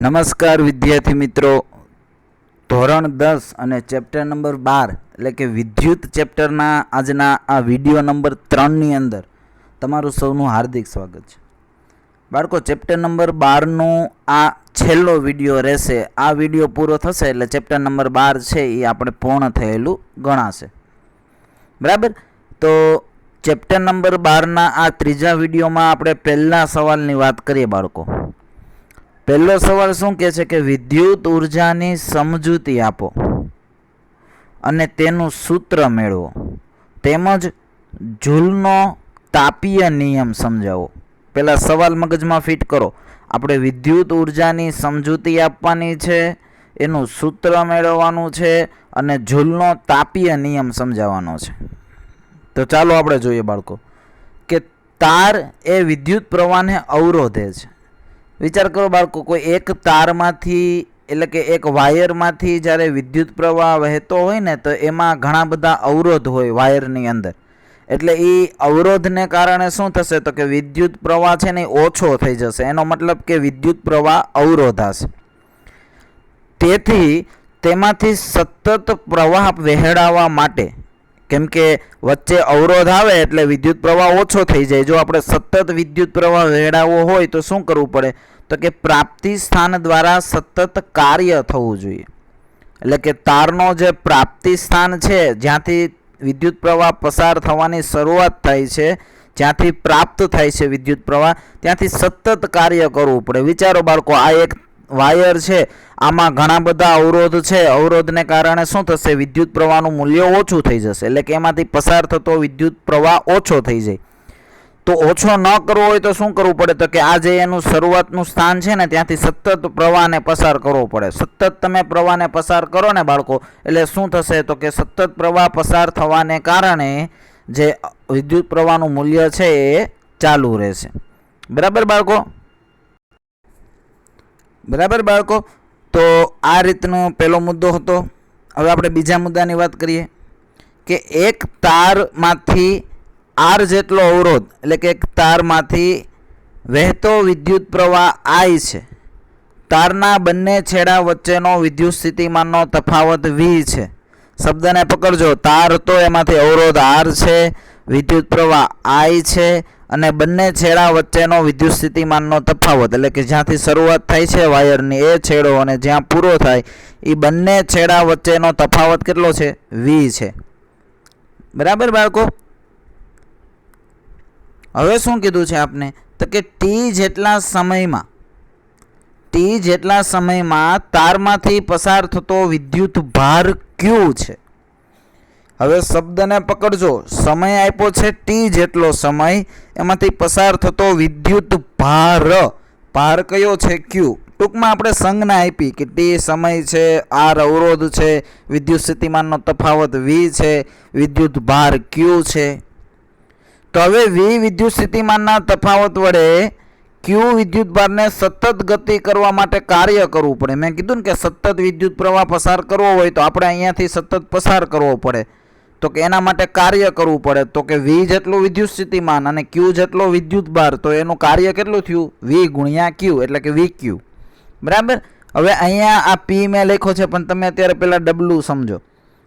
નમસ્કાર વિદ્યાર્થી મિત્રો. ધોરણ દસ અને ચેપ્ટર નંબર બાર, એટલે કે વિદ્યુત ચેપ્ટરના આજના આ વીડિયો નંબર ત્રણની અંદર તમારું સૌનું હાર્દિક સ્વાગત છે. બાળકો, ચેપ્ટર નંબર બારનું આ છેલ્લો વીડિયો રહેશે. આ વીડિયો પૂરો થશે એટલે ચેપ્ટર નંબર બાર છે એ આપણે પૂર્ણ થયેલું ગણાશે. બરાબર? તો ચેપ્ટર નંબર બારના આ ત્રીજા વિડીયોમાં આપણે પહેલા સવાલની વાત કરીએ બાળકો. પહેલો સવાલ શું કહે છે કે વિદ્યુત ઉર્જાની સમજૂતી આપો અને તેનું સૂત્ર મેળવો. તેમજ જૂલનો તાપીય નિયમ સમજાવો. પહેલાં સવાલ મગજમાં ફિટ કરો. આપણે વિદ્યુત ઉર્જાની સમજૂતી આપવાની છે, એનું સૂત્ર મેળવવાનું છે અને જૂલનો તાપીય નિયમ સમજાવવાનો છે. તો ચાલો આપણે જોઈએ બાળકો, કે તાર એ વિદ્યુત પ્રવાહને અવરોધે છે. વિચાર કરો બાળકો, કોઈ એક તારમાંથી એટલે કે એક વાયરમાંથી જ્યારે વિદ્યુત પ્રવાહ વહેતો હોય ને, તો એમાં ઘણા બધા અવરોધ હોય વાયરની અંદર. એટલે એ અવરોધને કારણે શું થશે? તો કે વિદ્યુત પ્રવાહ છે ને ઓછો થઈ જશે. એનો મતલબ કે વિદ્યુત પ્રવાહ અવરોધાશે. તેથી તેમાંથી સતત પ્રવાહ વહેડાવવા માટે કેમ કે વચ્ચે અવરોધ આવે એટલે વિદ્યુત પ્રવાહ ઓછો થઈ જાય. જો આપણે સતત વિદ્યુત પ્રવાહ વેળાવવો હોય તો શું કરવું પડે? તો કે પ્રાપ્તિ સ્થાન દ્વારા સતત કાર્ય થવું જોઈએ. એટલે કે તારનો જે પ્રાપ્તિ સ્થાન છે, જ્યાંથી વિદ્યુત પ્રવાહ પસાર થવાની શરૂઆત થાય છે, જ્યાંથી પ્રાપ્ત થાય છે વિદ્યુત પ્રવાહ, ત્યાંથી સતત કાર્ય કરવું પડે. વિચારો બાળકો, આ એક વાયર છે. આમાં ઘણા બધા અવરોધ છે. અવરોધને કારણે શું થશે? વિદ્યુત પ્રવાહનું મૂલ્ય ઓછું થઈ જશે. એટલે કે એમાંથી પસાર થતો વિદ્યુત પ્રવાહ ઓછો થઈ જાય. તો ઓછો ન કરવો હોય તો શું કરવું પડે? તો કે આ જે એનું શરૂઆતનું સ્થાન છે ને, ત્યાંથી સતત પ્રવાહને પસાર કરવો પડે. સતત તમે પ્રવાહને પસાર કરો ને બાળકો, એટલે શું થશે? તો કે સતત પ્રવાહ પસાર થવાને કારણે જે વિદ્યુત પ્રવાહનું મૂલ્ય છે એ ચાલુ રહેશે. બરાબર બાળકો? બરાબર બાળકો? તો આ રીતનો પહેલો મુદ્દો હતો. હવે આપણે બીજા મુદ્દાની વાત કરીએ કે એક તારમાંથી આર જેટલો અવરોધ, એટલે કે એક તારમાંથી વહેતો વિદ્યુત પ્રવાહ આઈ છે. તારના બંને છેડા વચ્ચેનો વિદ્યુત સ્થિતિમાનનો તફાવત વી છે. શબ્દને પકડજો. તાર તો એમાંથી અવરોધ આર છે, વિદ્યુત પ્રવાહ આઈ છે અને બંને છેડા વચ્ચેનો વિદ્યુત સ્થિતિમાનનો તફાવત એટલે કે જ્યાંથી શરૂઆત થાય છે વાયરની એ છેડો અને જ્યાં પૂરો થાય એ બંને છેડા વચ્ચેનો તફાવત કેટલો છે? વી છે. બરાબર બાળકો? હવે શું કીધું છે આપને? તો કે ટી જેટલા સમયમાં ટી જેટલા સમયમાં તારમાંથી પસાર થતો વિદ્યુત ભાર ક્યુ છે. હવે શબ્દને પકડજો. સમય આપ્યો છે ટી જેટલો સમય. એમાંથી પસાર થતો વિદ્યુત ભાર. ભાર કયો છે ક્યુ ટૂંકમાં આપણે સંજ્ઞા આપી કે ટી સમય છે આર અવરોધ છે, વિદ્યુત સ્થિતિમાનનો તફાવત વી છે, વિદ્યુત ભાર ક્યુ છે. તો હવે વી વિદ્યુત સ્થિતિમાનના તફાવત વડે ક્યુ વિદ્યુત ભારને સતત ગતિ કરવા માટે કાર્ય કરવું પડે. મેં કીધું ને કે સતત વિદ્યુત પ્રવાહ પસાર કરવો હોય તો આપણે અહીંયાથી સતત પસાર કરવો પડે. તો કે એના માટે કાર્ય કરવું પડે. તો કે વી જેટલું વિદ્યુત સ્થિતિમાન અને ક્યુ જેટલો વિદ્યુત ભાર, તો એનું કાર્ય કેટલું થયું? વી ગુણ્યા ક્યુ, એટલે કે વી ક્યુ. બરાબર? હવે અહીંયા આ પી મેં લખ્યો છે, પણ તમે અત્યારે પહેલાં ડબલ્યુ સમજો.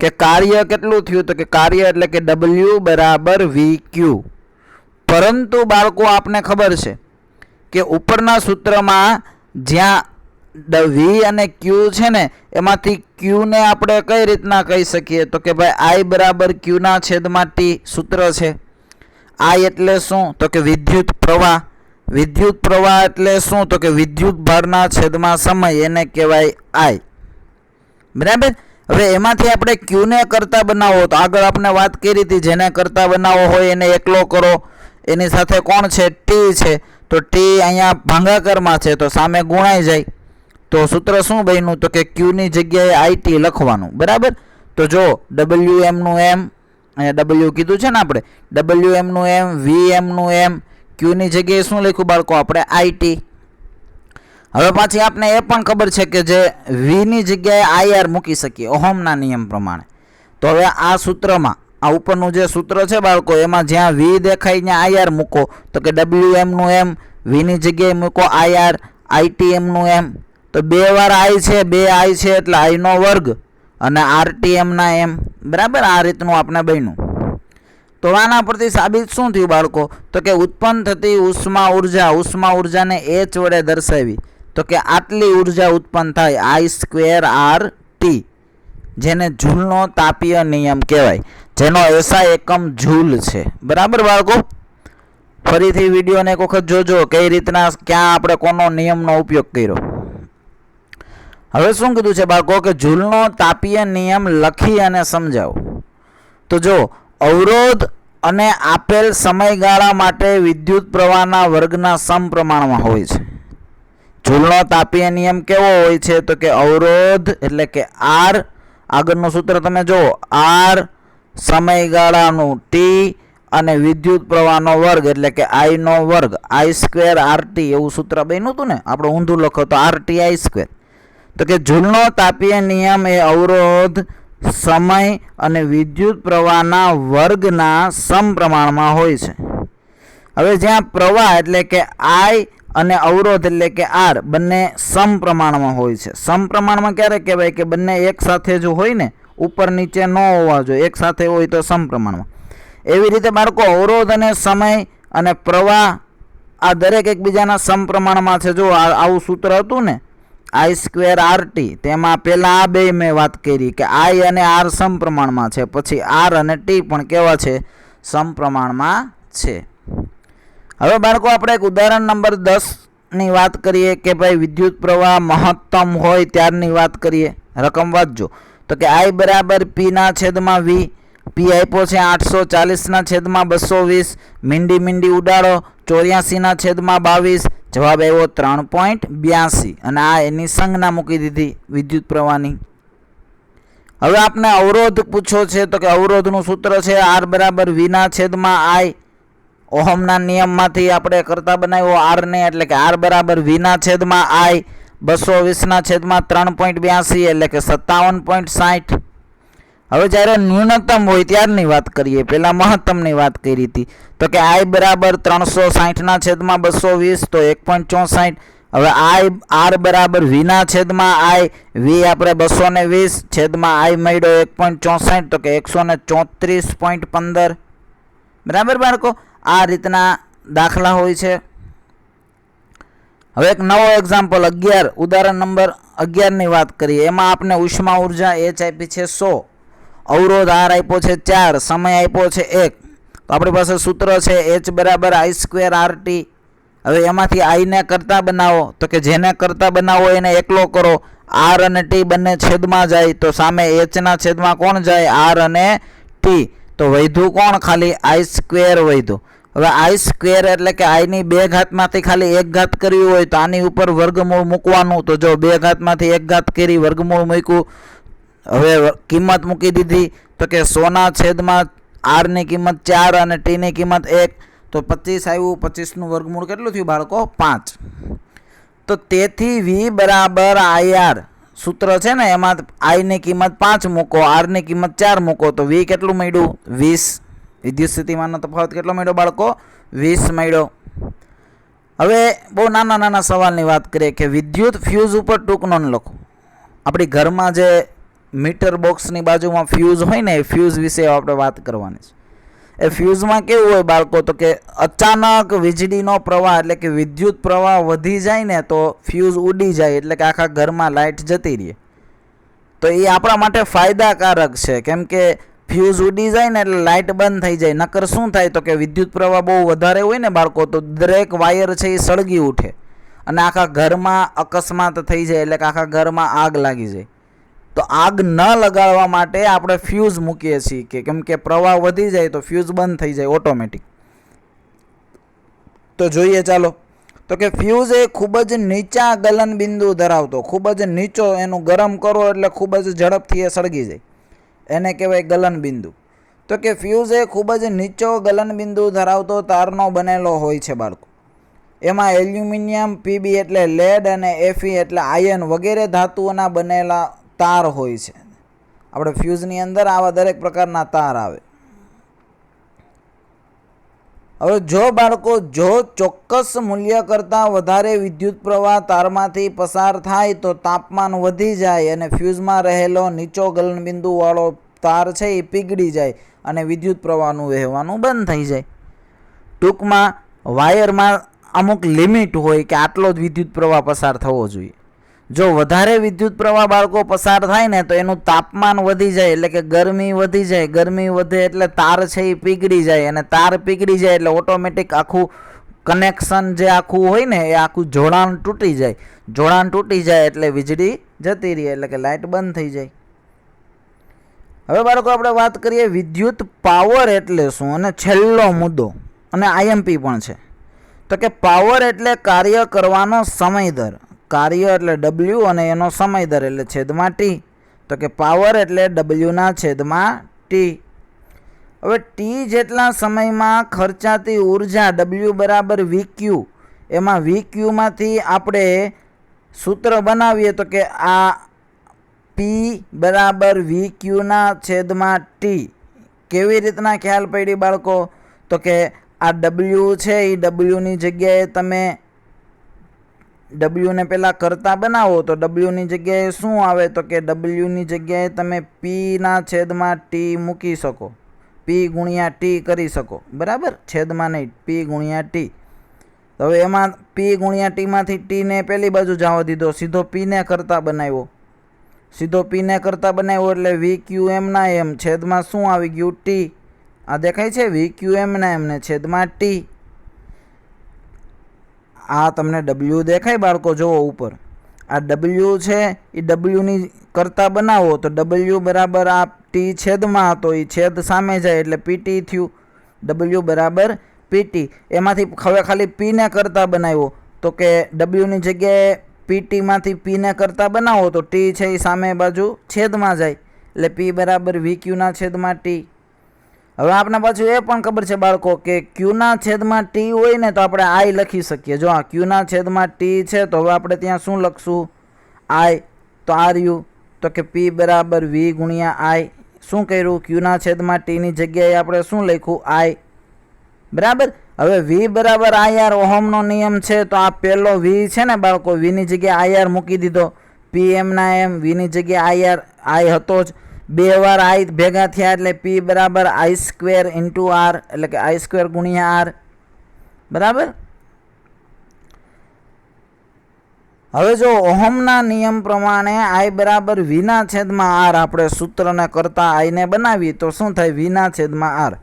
કે કાર્ય કેટલું થયું? તો કે કાર્ય એટલે કે ડબલ્યુ બરાબર વી ક્યુ પરંતુ બાળકો આપને ખબર છે કે ઉપરના સૂત્રમાં જ્યાં વી અને ક્યુ છે ને, એમાંથી ક્યુને આપણે કઈ રીતના કહી શકીએ? તો કે ભાઈ આઈ બરાબર ક્યુના છેદમાં ટી સૂત્ર છે. આઈ એટલે શું? તો કે વિદ્યુત પ્રવાહ. વિદ્યુત પ્રવાહ એટલે શું? તો કે વિદ્યુત ભારના છેદમાં સમય, એને કહેવાય આઈ. બરાબર? હવે એમાંથી આપણે ક્યુને કરતા બનાવો, તો આગળ આપણે વાત કરી હતી, જેને કરતા બનાવો હોય એને એકલો કરો. એની સાથે કોણ છે? ટી છે. તો ટી અહીંયા ભાંગાકારમાં છે, તો સામે ગુણાઈ જાય. તો સૂત્ર શું બન્યું? તો કે ક્યુની જગ્યાએ આઈટી લખવાનું. બરાબર? તો જો ડબલ્યુ એમનું એમ અહીંયા ડબલ્યુ કીધું છે ને આપણે? ડબલ્યુ એમનું એમ વી એમનું એમ ક્યુની જગ્યાએ શું લખ્યું બાળકો આપણે? આઈટી હવે પાછી આપને એ પણ ખબર છે કે જે વીની જગ્યાએ આઈઆર મૂકી શકીએ, ઓહોમના નિયમ પ્રમાણે. તો હવે આ સૂત્રમાં, આ ઉપરનું જે સૂત્ર છે બાળકો, એમાં જ્યાં વી દેખાય ત્યાં આઈઆર મૂકો. તો કે ડબલ્યુ એમનું એમ વીની જગ્યાએ મૂકો આઈઆર આઈટી એમનું એમ તો બે વાર આઈ છે, બે આઈ છે એટલે આઈનો વર્ગ અને આરટીએમના એમ. બરાબર? આ રીતનું આપણે બન્યું. તો આના પરથી સાબિત શું થયું બાળકો? તો કે ઉત્પન્ન થતી ઉષ્મા ઊર્જા, ઉષ્મા ઉર્જાને એચ વડે દર્શાવી. તો કે આટલી ઊર્જા ઉત્પન્ન થાય આઈ સ્ક્વેર આર ટી જેને જૂલનો તાપીય નિયમ કહેવાય, જેનો એસા એકમ જૂલ છે. બરાબર બાળકો? ફરીથી વિડીયોને એક વખત જોજો, કઈ રીતના, ક્યાં આપણે કોનો નિયમનો ઉપયોગ કર્યો. હવે શું કીધું છે બાળકો કે જૂલનો તાપીય નિયમ લખી અને સમજાવો. તો જો, અવરોધ અને આપેલ સમયગાળા માટે વિદ્યુત પ્રવાહના વર્ગના સમપ્રમાણમાં હોય છે. જૂલનો તાપીય નિયમ કેવો હોય છે? તો કે અવરોધ એટલે કે આર. આગળનું સૂત્ર તમે જુઓ. આર સમયગાળાનું ટી અને વિદ્યુત પ્રવાહનો વર્ગ એટલે કે આઈનો વર્ગ. આઈ સ્ક્વેર આરટી એવું સૂત્ર બન્યું હતું ને? આપણે ઊંધું લખો તો આરટી આઈ સ્ક્વેર. તો કે જૂલનો તાપીય નિયમ એ અવરોધ, સમય અને વિદ્યુત પ્રવાહના વર્ગના સમપ્રમાણમાં હોય છે. હવે જ્યાં પ્રવાહ એટલે કે આઈ અને અવરોધ એટલે કે આર બંને સમપ્રમાણમાં હોય છે. સમપ્રમાણમાં ક્યારે કહેવાય કે બંને એક સાથે જો હોય ને, ઉપર નીચે ન હોવા જોઈએ, એક સાથે હોય તો સમપ્રમાણમાં. એવી રીતે બાળકો, અવરોધ અને સમય અને પ્રવાહ આ દરેક એકબીજાના સમપ્રમાણમાં છે. જો આવું સૂત્ર હતું ને આઈ સ્ક્વેર આર ટી તેમાં પહેલાં આ બે મેં વાત કરી કે આઈ અને આર સમપ્રમાણમાં છે. પછી આર અને ટી પણ કેવા છે? સમપ્રમાણમાં છે. હવે બાળકો, આપણે એક ઉદાહરણ નંબર દસની વાત કરીએ કે ભાઈ વિદ્યુત પ્રવાહ મહત્તમ હોય ત્યારની વાત કરીએ. રકમ વાંચજો. તો કે આઈ બરાબર પીના છેદમાં વી પી આપ્યો છે આઠસો ચાલીસના છેદમાં બસો વીસ, મીંડી મીંડી ઉડાડો ચોર્યાસીના છેદમાં બાવીસ, જવાબ આવ્યો ત્રણ પોઈન્ટ બ્યાસી. અને આ એની સંજ્ઞા મૂકી દીધી વિદ્યુત પ્રવાહની. હવે આપને અવરોધ પૂછો છે તો કે અવરોધનું સૂત્ર છે આર બરાબર વીના છેદમાં આઈ. ઓહમના નિયમમાંથી આપણે કરતા બનાવ્યો આરને એટલે કે આર બરાબર વીના છેદમાં આઈ, બસો વીસના છેદમાં ત્રણ પોઈન્ટ બ્યાસી એટલે કે સત્તાવન પોઈન્ટ સાઠ. હવે જ્યારે ન્યૂનતમ હોય ત્યારની વાત કરીએ, પહેલાં મહત્તમની વાત કરી હતી, તો કે આઈ બરાબર ત્રણસો સાઠના છેદમાં બસો વીસ, તો એક પોઈન્ટ ચોસાઠ. હવે આઈ આર બરાબર વીના છેદમાં આઈ, વી આપણે બસો ને વીસ, છેદમાં આઈ મળ્યો એક પોઈન્ટ ચોસાઠ, તો કે એકસો ને ચોત્રીસ પોઈન્ટ પંદર. બરાબર બાળકો? આ રીતના દાખલા હોય છે. હવે એક નવો એક્ઝામ્પલ અગિયાર, ઉદાહરણ નંબર અગિયારની વાત કરીએ. એમાં આપણે ઉષ્મા ઊર્જા એચ આપી છે સો. અવરોધ આર આપ્યો છે ચાર, સમય આપ્યો છે એક. તો આપણી પાસે સૂત્ર છે એચ બરાબર આઈ સ્ક્વેર આર ટી હવે એમાંથી આઈને કરતા બનાવો. તો કે જેને કરતા બનાવો એને એકલો કરો. આર અને ટી બંને છેદમાં જાય. તો સામે એચના છેદમાં કોણ જાય? આર અને ટી તો વૈધું કોણ? ખાલી આઈ સ્ક્વેર વૈધું. હવે આઈ સ્ક્વેર એટલે કે આઈની બે ઘાતમાંથી ખાલી એક ઘાત કરવી હોય તો આની ઉપર વર્ગમૂળ મૂકવાનું. તો જો બે ઘાતમાંથી એક ઘાત કરી વર્ગમૂળ મૂક્યું હવે કિંમત મૂકી દીધી તો કે સોના છેદમાં આરની કિંમત ચાર અને ટીની કિંમત એક. તો પચીસ આવ્યું, પચીસનું વર્ગમૂળ કેટલું થયું બાળકો? પાંચ. તો તેથી વી બરાબર આઈ આર સૂત્ર છે ને, એમાં આઈની કિંમત પાંચ મૂકો આરની કિંમત ચાર મૂકો, તો વી કેટલું મળ્યું? વીસ. વિદ્યુત સ્થિતિમાનનો તફાવત કેટલો મળ્યો બાળકો? વીસ મળ્યો. હવે બહુ નાના નાના સવાલની વાત કરીએ કે વિદ્યુત ફ્યુઝ ઉપર ટૂંક નોંધ લખો. આપણી ઘરમાં જે મીટર બોક્સની બાજુમાં ફ્યુઝ હોય ને, એ ફ્યુઝ વિશે આપણે વાત કરવાની છે. એ ફ્યુઝમાં કેવું હોય બાળકો, તો કે અચાનક વીજળીનો પ્રવાહ, એટલે કે વિદ્યુત પ્રવાહ વધી જાય ને, તો ફ્યુઝ ઉડી જાય, એટલે કે આખા ઘરમાં લાઇટ જતી રહે. તો એ આપણા માટે ફાયદાકારક છે. કેમ કે ફ્યુઝ ઉડી જાય ને, એટલે લાઇટ બંધ થઈ જાય. નકર શું થાય, તો કે વિદ્યુત પ્રવાહ બહુ વધારે હોય ને બાળકો, તો દરેક વાયર છે એ સળગી ઉઠે. અને આખા ઘરમાં અકસ્માત થઈ જાય, એટલે કે આખા ઘરમાં આગ લાગી જાય. તો આગ ન લગાડવા માટે આપણે ફ્યુઝ મૂકીએ છીએ કે કેમ કે પ્રવાહ વધી જાય તો ફ્યુઝ બંધ થઈ જાય ઓટોમેટિક તો જોઈએ ચાલો. તો કે ફ્યુઝ એ ખૂબ જ નીચા ગલન બિંદુ ધરાવતો, ખૂબ જ નીચો એનું ગરમ કરો એટલે ખૂબ જ ઝડપથી એ સળગી જાય. એને કહેવાય ગલન બિંદુ તો કે ફ્યુઝ એ ખૂબ જ નીચો ગલન બિંદુ ધરાવતો તારનો બનેલો હોય છે બાળકો. એમાં એલ્યુમિનિયમ, પીબી એટલે લેડ અને એફી એટલે આયન વગેરે ધાતુઓના બનેલા તાર હોય છે. આપણે ફ્યુઝની અંદર આવા દરેક પ્રકારના તાર આવે. હવે જો બાળકો જો ચોક્કસ મૂલ્ય કરતાં વધારે વિદ્યુત પ્રવાહ તારમાંથી પસાર થાય તો તાપમાન વધી જાય અને ફ્યુઝમાં રહેલો નીચો ગલનબિંદુવાળો તાર છે એ પીગળી જાય અને વિદ્યુત પ્રવાહનું વહેવાનું બંધ થઈ જાય. ટૂંકમાં વાયરમાં અમુક લિમિટ હોય કે આટલો જ વિદ્યુત પ્રવાહ પસાર થવો જોઈએ. જો વધારે વિદ્યુત પ્રવાહ બાળકો પસાર થાય ને, તો એનું તાપમાન વધી જાય, એટલે કે ગરમી વધી જાય. ગરમી વધે એટલે તાર છે એ પીગળી જાય અને તાર પીગળી જાય એટલે ઓટોમેટિક આખું કનેક્શન જે આખું હોય ને, એ આખું જોડાણ તૂટી જાય. જોડાણ તૂટી જાય એટલે વીજળી જતી રહે, એટલે કે લાઇટ બંધ થઈ જાય. હવે બાળકો આપણે વાત કરીએ વિદ્યુત પાવર એટલે શું અને છેલ્લો મુદ્દો, અને આઈએમપી પણ છે. તો કે પાવર એટલે કાર્ય કરવાનો સમય દર કાર્ય એટલે ડબલ્યુ અને એનો સમય દર એટલે છેદમાં ટી તો કે પાવર એટલે ડબલ્યુના છેદમાં ટી હવે ટી જેટલા સમયમાં ખર્ચાતી ઊર્જા ડબલ્યુ બરાબર વી ક્યુ એમાં વી ક્યુમાંથી આપણે સૂત્ર બનાવીએ તો કે આ પી બરાબર વી ક્યુના છેદમાં ટી કેવી રીતના ખ્યાલ પડી બાળકો? તો કે આ ડબલ્યુ છે, એ ડબલ્યુની જગ્યાએ તમે ડબલ્યુને પહેલાં કરતા બનાવો, તો ડબલ્યુની જગ્યાએ શું આવે? તો કે ડબલ્યુની જગ્યાએ તમે પીના છેદમાં ટી મૂકી શકો. પી ગુણ્યા ટી કરી શકો. બરાબર? છેદમાં નહીં પી ગુણ્યા ટી તો હવે એમાં પી ગુણ્યા ટીમાંથી ટીને પહેલી બાજુ જવા દીધો. સીધો પીને કરતા બનાવ્યો. સીધો પીને કરતા બનાવ્યો એટલે વી ક્યુ એમના એમ છેદમાં શું આવી ગયું? ટી આ દેખાય છે? વી ક્યુ એમના એમને છેદમાં ટી આ તમને ડબલ્યુ દેખાય બાળકો, જુઓ ઉપર. આ ડબલ્યુ છે, એ ડબલ્યુની કરતા બનાવો તો ડબલ્યુ બરાબર આ ટી છેદમાં હતો, એ છેદ સામે જાય એટલે પીટી થયું. ડબલ્યુ બરાબર પીટી એમાંથી હવે ખાલી પીને કરતા બનાવ્યો. તો કે ડબલ્યુની જગ્યાએ પીટીમાંથી પીને કરતા બનાવો તો ટી છે એ સામે બાજુ છેદમાં જાય. એટલે પી બરાબર વી ક્યુના છેદમાં ટી હવે આપણે પાછું એ પણ ખબર છે બાળકો કે ક્યુના છેદમાં ટી હોય ને તો આપણે આઈ લખી શકીએ. જો આ ક્યુના છેદમાં ટી છે તો હવે આપણે ત્યાં શું લખશું? આઈ. તો આર યુ. તો કે પી બરાબર વી ગુણ્યા આઈ. શું કર્યું? ક્યુના છેદમાં ટીની જગ્યાએ આપણે શું લખ્યું? આઈ. બરાબર? હવે વી બરાબર આઈ આર ઓહમનો નિયમ છે તો આ પહેલો વી છે ને બાળકો, વીની જગ્યાએ આઈ આર મૂકી દીધો. પી એમના એમ, વીની જગ્યાએ આઈ આર, આઈ હતો જ. બે વાર આઈ ભેગા થયા એટલે પી બરાબર આઈ સ્ક્વેર ઇન્ટુ આર એટલે કે આઈ સ્ક્વેર ગુણ્યા આર બરાબર? હવે જો ઓહમના નિયમ પ્રમાણે આઈ બરાબર વીના છેદમાં આર આપણે સૂત્રને કરતા આઈને બનાવીએ, તો શું થાય? વીના છેદમાં આર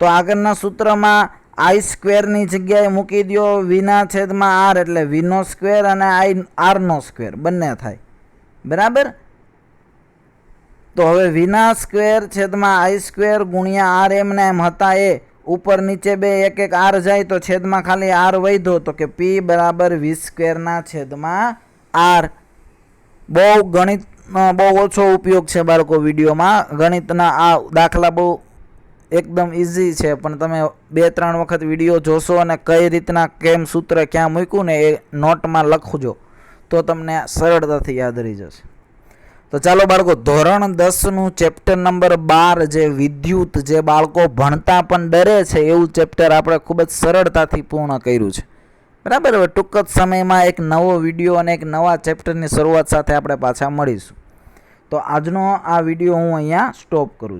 તો આગળના સૂત્રમાં આઈ સ્ક્વેરની જગ્યાએ મૂકી દો વીના છેદમાં આર એટલે વીનો સ્ક્વેર અને આઈ આરનો સ્ક્વેર બંને થાય. બરાબર? તો હવે વિના સ્ક્વેર છેદમાં આઈ સ્ક્વેર ગુણ્યા આર એમને એમ હતા એ. ઉપર નીચે બે, એક એક આર જાય તો છેદમાં ખાલી આર વધ્યો તો કે પી બરાબર વી સ્ક્વેરના છેદમાં આર. બહુ ગણિત બહુ ઓછો ઉપયોગ છે બાળકો વિડીયોમાં. ગણિતના આ દાખલા બહુ એકદમ ઇઝી છે, પણ તમે બે, ત્રણ વખત વીડિયો જોશો અને કઈ રીતના કેમ સૂત્ર ક્યાં મૂક્યું ને એ નોટમાં લખજો. તો તમને સરળતાથી યાદ રહી જશે. તો ચાલો બાળકો, ધોરણ દસનું ચેપ્ટર નંબર બાર જે વિદ્યુત જે બાળકો ભણતા પણ ડરે છે, એવું ચેપ્ટર આપણે ખૂબ જ સરળતાથી પૂર્ણ કર્યું છે. બરાબર? હવે ટૂંક જ સમયમાં એક નવો વીડિયો અને એક નવા ચેપ્ટરની શરૂઆત સાથે આપણે પાછા મળીશું. તો આજનો આ વીડિયો હું અહીંયા સ્ટોપ કરું છું.